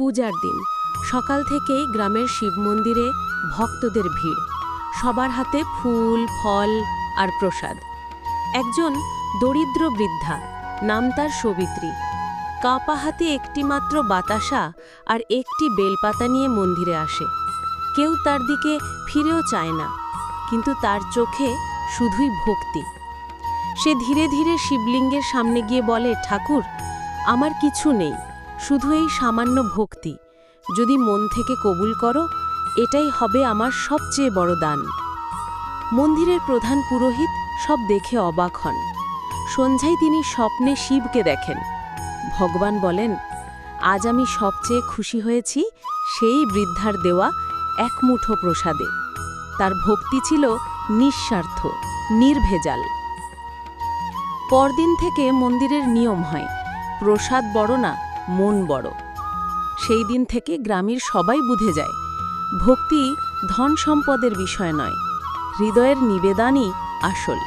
পূজার দিন। সকাল থেকেই গ্রামের শিব মন্দিরে ভক্তদের ভিড়। সবার হাতে ফুল, ফল আর প্রসাদ। একজন দরিদ্র বৃদ্ধা, নাম তার সবিত্রী। কাপা হাতে একটিমাত্র বাতাসা আর একটি বেলপাতা নিয়ে মন্দিরে আসে। কেউ তার দিকে ফিরেও চায় না, কিন্তু তার চোখে শুধুই ভক্তি। সে ধীরে ধীরে শিবলিঙ্গের সামনে গিয়ে বলে, ঠাকুর, আমার কিছু নেই। শুধু এই সামান্য ভক্তি। যদি মন থেকে কবুল করো, এটাই হবে আমার সবচেয়ে বড় দান। মন্দিরের প্রধান পুরোহিত সব দেখে অবাক হন। সন্ধ্যায় তিনি স্বপ্নে শিবকে দেখেন। ভগবান বলেন, আজ আমি সবচেয়ে খুশি হয়েছি সেই বৃদ্ধার দেওয়া এক মুঠো প্রসাদে। তার ভক্তি ছিল নিঃস্বার্থ, নির্ভেজাল। পরদিন থেকে মন্দিরের নিয়ম হয়, প্রসাদ বড় না মন বড়। সেই দিন থেকে গ্রামের সবাই বুঝে যায়। ভক্তি ধন সম্পদের বিষয় নয়, হৃদয়ের নিবেদনই আসল।